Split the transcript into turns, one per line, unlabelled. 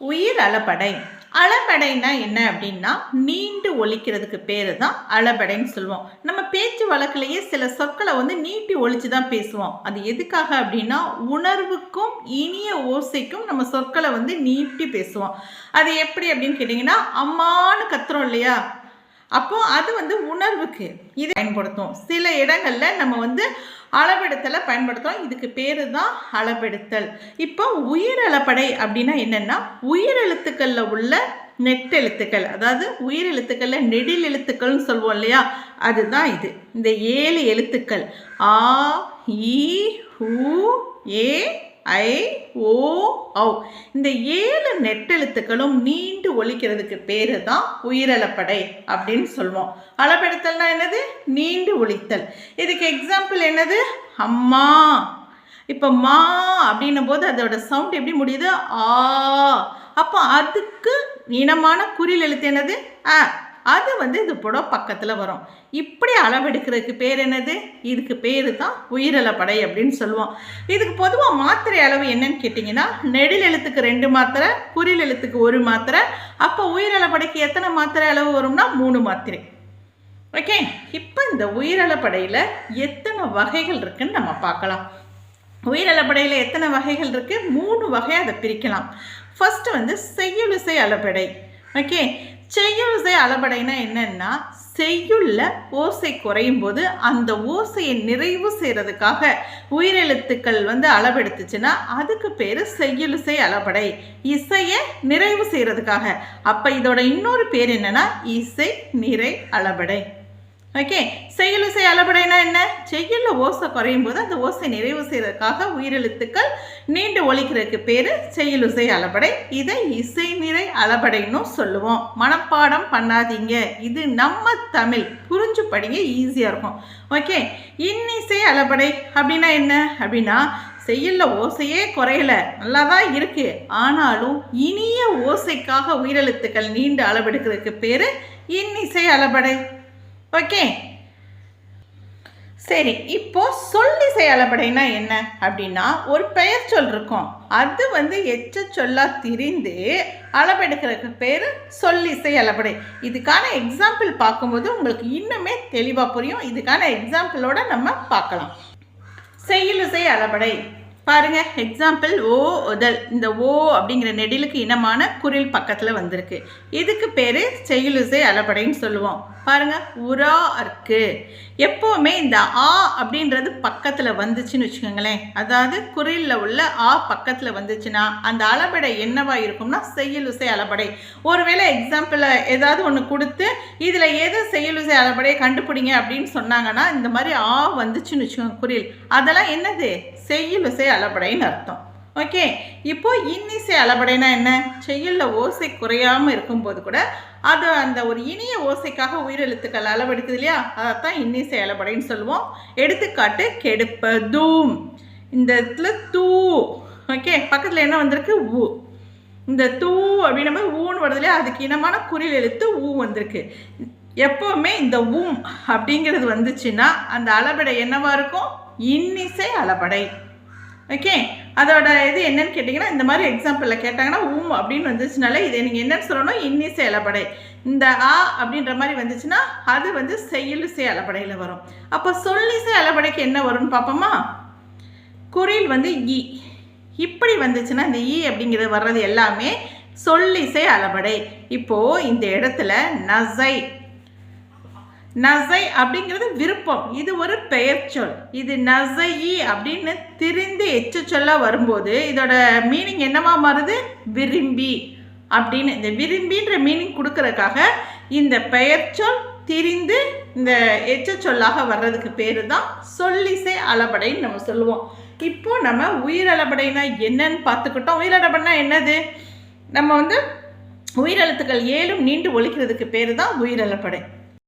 உயிர் அளபடை அளபடைனா என்ன அப்படின்னா நீண்டு ஒழிக்கிறதுக்கு பேர் தான் அளபடைன்னு சொல்லுவோம். நம்ம பேச்சு வழக்கிலேயே சில சொற்களை வந்து நீட்டி ஒழிச்சு தான் பேசுவோம். அது எதுக்காக அப்படின்னா உணர்வுக்கும் இனிய ஓசைக்கும் நம்ம சொற்களை வந்து நீட்டி பேசுவோம். அது எப்படி அப்படின்னு கேட்டிங்கன்னா அம்மான்னு கத்துறோம் இல்லையா? அப்போ அது வந்து உணர்வுக்கு இது பயன்படுத்தும். சில இடங்களில் நம்ம வந்து அளவெடுத்தலை பயன்படுத்துகிறோம் இதுக்கு பேர் தான் அளவெடுத்தல். இப்போ உயிரளப்படை அப்படின்னா என்னென்னா உயிரெழுத்துக்களில் உள்ள நெட்டெழுத்துக்கள் அதாவது உயிரெழுத்துக்களில் நெடில் எழுத்துக்கள்னு சொல்லுவோம் இல்லையா? அதுதான் இது. இந்த ஏழு எழுத்துக்கள். ஆ இ உ ஏ ஐ ஓ ஔ. இந்த ஏழு நெட்டெழுத்துக்களும் நீண்டு ஒழிக்கிறதுக்கு பேர் தான் உயிரலப்படை அப்படின்னு சொல்லுவோம் அளபெடுத்தல்னா என்னது? நீண்டு ஒழித்தல் இதுக்கு எக்ஸாம்பிள் என்னது? அம்மா. இப்போ மா அப்படின்னும் போது அதோட சவுண்ட் எப்படி முடியுது? ஆ. அப்போ அதுக்கு இனமான குறில் எழுத்து என்னது? அ. அது வந்து இந்த புடம் பக்கத்தில் வரும். இப்படி அளவெடுக்கிறதுக்கு பேர் என்னது? இதுக்கு பேர் தான் உயிரிழப்படை அப்படின்னு சொல்லுவோம். இதுக்கு பொதுவாக மாத்திரை அளவு என்னன்னு கேட்டிங்கன்னா நெடில் எழுத்துக்கு ரெண்டு மாத்திரை குறில் எழுத்துக்கு ஒரு மாத்திரை அப்போ உயிரிழப்படைக்கு எத்தனை மாத்திரை அளவு வரும்னா மூணு மாத்திரை. ஓகே? இப்போ இந்த உயிரிழப்படையில் எத்தனை வகைகள் இருக்குன்னு நம்ம பார்க்கலாம். உயிரிழப்படையில் எத்தனை வகைகள் இருக்குது மூணு வகையை அதை பிரிக்கலாம். ஃபஸ்ட்டு வந்து செய்யுளிசை அளபடை ஓகே? செய்யுசை அளபடைனா என்னன்னா செய்யுள்ள ஓசை குறையும் போது அந்த ஓசையை நிறைவு செய்கிறதுக்காக உயிரெழுத்துக்கள் வந்து அளவெடுத்துச்சுன்னா அதுக்கு பேர் செய்யுலிசை அளபடை. இசையை நிறைவு செய்கிறதுக்காக அப்போ இதோட இன்னொரு பேர் என்னன்னா இசை நிறை அளபடை. ஓகே செய்யுளிசை அளபடைனா என்ன? செய்யுள்ள ஓசை குறையும் போது அந்த ஓசை நிறைவு செய்கிறதுக்காக உயிரெழுத்துக்கள் நீண்டு ஒழிக்கிறதுக்கு பேர் செயலுசை அளபடை. இதை இசை நிறை அளபடைன்னு சொல்லுவோம். மனப்பாடம் பண்ணாதீங்க. இது நம்ம தமிழ். புரிஞ்சு படிங்க ஈஸியாக இருக்கும். ஓகே இன்னிசை அளபடை அப்படின்னா என்ன? அப்படின்னா செய்யல ஓசையே குறையல. நல்லா தான் இருக்கு. ஆனாலும் இனிய ஓசைக்காக உயிரெழுத்துக்கள் நீண்டு அளவெடுக்கிறதுக்கு பேர் இன்னிசை அளபடை. ஓகே. சரி இப்போ சொல்லிசை செயலப்படைனா என்ன அப்படின்னா ஒரு பெயர் சொல் இருக்கும். அது வந்து எச்ச சொல்லா திரிந்து அளவெடுக்கிறதுக்கு பேர் சொல்லிசை அளபடை இதுக்கான எக்ஸாம்பிள் பார்க்கும்போது உங்களுக்கு இன்னுமே தெளிவாக புரியும். இதுக்கான எக்ஸாம்பிளோட நம்ம பார்க்கலாம். செயலிசை அளபடை பாருங்க எக்ஸாம்பிள் ஓ உதல். இந்த ஓ அப்படிங்கிற நெடிலுக்கு இனமான குரில் பக்கத்தில் வந்திருக்கு. இதுக்கு பேர் செய்யுலுசை அளபடைன்னு சொல்லுவோம். பாருங்க உரா அர்க்கு எப்போவுமே இந்த ஆ அப்படின்றது பக்கத்தில் வந்துச்சுன்னு வச்சுக்கோங்களேன். அதாவது குரிலில் உள்ள ஆ பக்கத்தில் வந்துச்சுன்னா அந்த அளபடை என்னவா இருக்கும்னா செய்யுளிசை அளபடை. ஒருவேளை எக்ஸாம்பிளில் ஏதாவது ஒன்று கொடுத்து இதில் எது செய்யலுசை அளபடையை கண்டுபிடிங்க அப்படின்னு சொன்னாங்கன்னா இந்த மாதிரி ஆ வந்துச்சுன்னு வச்சுக்கோங்க குரில். அதெல்லாம் என்னது? செய்யுளிசை அளபடைன்னு அர்த்தம். ஓகே இப்போ இன்னிசை அளபடைனா என்ன? செய்யுளில் ஓசை குறையாமல் இருக்கும்போது கூட அது அந்த ஒரு இனிய ஓசைக்காக உயிரெழுத்துக்கள் அளவெடுக்குது இல்லையா? அதைத்தான் இன்னிசை அளபடைன்னு சொல்லுவோம். எடுத்துக்காட்டு கெடுப்பதும். இந்த இடத்துல தூ. ஓகே பக்கத்தில் என்ன வந்திருக்கு? ஊ இந்த தூ அப்படின்னும் போது ஊன்னு வருது இல்லையா? அதுக்கு இனமான குறில் எழுத்து ஊ வந்திருக்கு. எப்போவுமே இந்த ஊம் அப்படிங்கிறது வந்துச்சுன்னா அந்த அளபடை என்னவா இருக்கும்? இன்னிசை அளபடை ஓகே அதோட இது என்னன்னு கேட்டிங்கன்னா இந்த மாதிரி எக்ஸாம்பிளில் கேட்டாங்கன்னா ஊம் அப்படின்னு வந்துச்சுனாலே இதை நீங்கள் என்னன்னு சொல்லணும்? இன்னி அளபடை இந்த ஆ அப்படின்ற மாதிரி வந்துச்சுன்னா அது வந்து செய்யுளிசை அளபடையில் வரும். அப்போ சொல்லிசை அளபடைக்கு என்ன வரும்னு பார்ப்போமா? குறில் வந்து இ. இப்படி வந்துச்சுன்னா இந்த இ அப்படிங்கிறது வர்றது எல்லாமே சொல்லிசை அளபடை இப்போது இந்த இடத்துல நசை நசை அப்படிங்கிறது விருப்பம். இது ஒரு பெயர் சொல். இது நசையி அப்படின்னு திரிந்து எச்ச சொல்ல வரும்போது இதோட மீனிங் என்னவா மாறுது? விரும்பி அப்படின்னு. இந்த விரும்பின்ற மீனிங் கொடுக்கறதுக்காக இந்த பெயர் சொல் திரிந்து இந்த எச்ச சொல்லாக வர்றதுக்கு பேர் தான் சொல்லிசை அளபடைன்னு நம்ம சொல்லுவோம். இப்போ நம்ம உயிரளபடைனா என்னன்னு பார்த்துக்கிட்டோம். உயிரளபடைனா என்னது? நம்ம வந்து உயிரெழுத்துக்கள் ஏழும் நீண்டு ஒழிக்கிறதுக்கு பேர் தான் உயிரளப்படை